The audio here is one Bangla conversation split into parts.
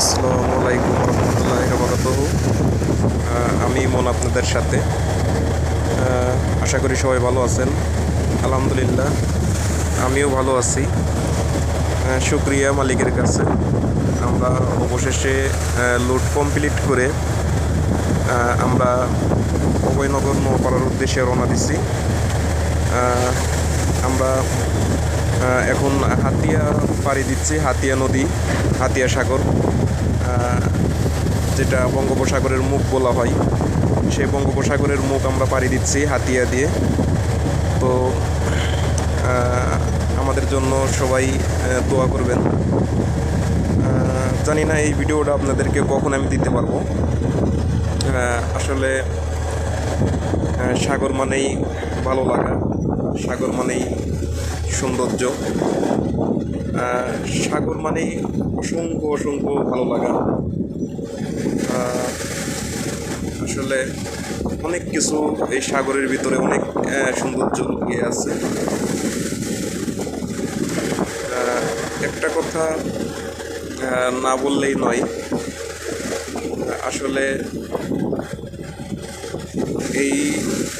আসসালামু আলাইকুম রহমতুল্লাহ বরকাত আমি মন আপনাদের সাথে। আশা করি সবাই ভালো আছেন। আলহামদুলিল্লাহ, আমিও ভালো আছি। শুক্রিয়া মালিকের কাছে। আমরা অবশেষে লোড কমপ্লিট করে আমরা অভয়নগর নৌপাড়ার উদ্দেশ্যে রওনা দিছি। আমরা এখন হাতিয়া পাড়ি দিচ্ছি হাতিয়া নদী, হাতিয়া সাগর যেটা বঙ্গোপসাগরের মুখ বলা হয়। সেই বঙ্গোপসাগরের মুখ আমরা পাড়ি দিচ্ছি হাতিয়া দিয়ে। তো আমাদের জন্য সবাই দোয়া করবেন। জানি না এই ভিডিওটা আপনাদেরকে কখন আমি দিতে পারব। আসলে সাগর মানেই ভালো লাগা। সাগর মানেই সৌন্দর্য। সাগর মানেই অসংখ্য অসংখ্য ভালো লাগা। আসলে অনেক কিছু এই সাগরের ভিতরে অনেক সৌন্দর্য লুকিয়ে আছে। একটা কথা না বললেই নয়। আসলে এই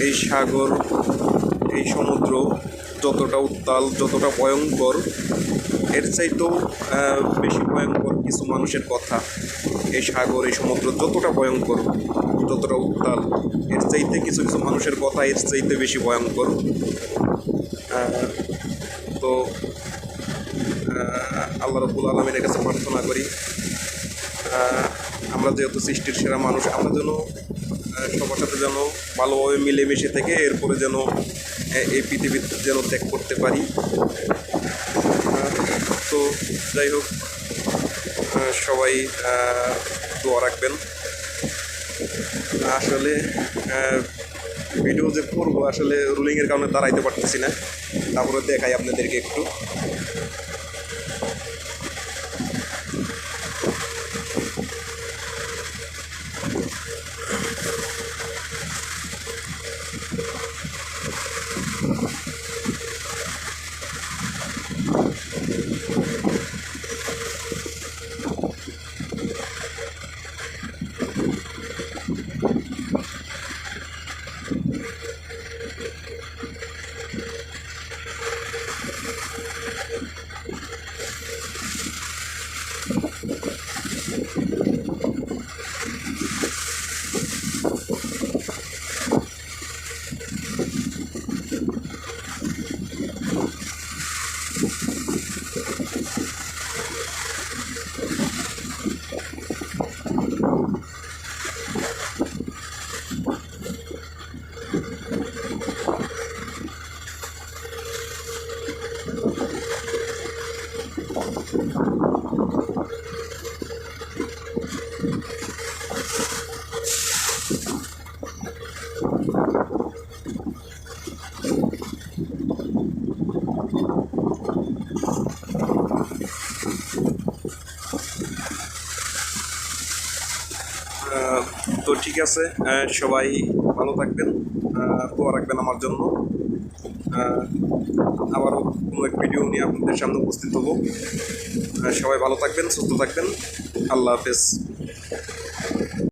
এই সাগর, এই সমুদ্র যতটা উত্তাল, যতটা ভয়ঙ্কর, এর চাইতেও বেশি ভয়ঙ্কর কিছু মানুষের কথা। এই সাগর, এই সমুদ্র যতটা ভয়ঙ্কর, যতটা উত্তাল, এর চাইতে কিছু কিছু মানুষের কথা এর চাইতে বেশি ভয়ঙ্কর। তো আল্লাহ রব্বুল আলমিনের কাছে প্রার্থনা করি আমরা যেহেতু সৃষ্টির সেরা মানুষ, আমরা যেন সবার সাথে যেন ভালোভাবে মিলেমিশে থেকে এরপরে যেন এই পৃথিবী যেন ত্যাগ করতে পারি। তো যাই হোক সবাই দোয়া রাখবেন। আসলে ভিডিও যে করব, আসলে রুলিংয়ের কারণে দাঁড়াইতে পারতেছি না। তারপরে দেখাই আপনাদেরকে একটু। তো ঠিক আছে সবাই ভালো থাকবেন দোয়া রাখবেন আমার জন্য। আবারও কোনো এক ভিডিও নিয়ে আপনাদের সামনে উপস্থিত হব। সবাই ভালো থাকবেন, সুস্থ থাকবেন। আল্লাহ হাফেজ।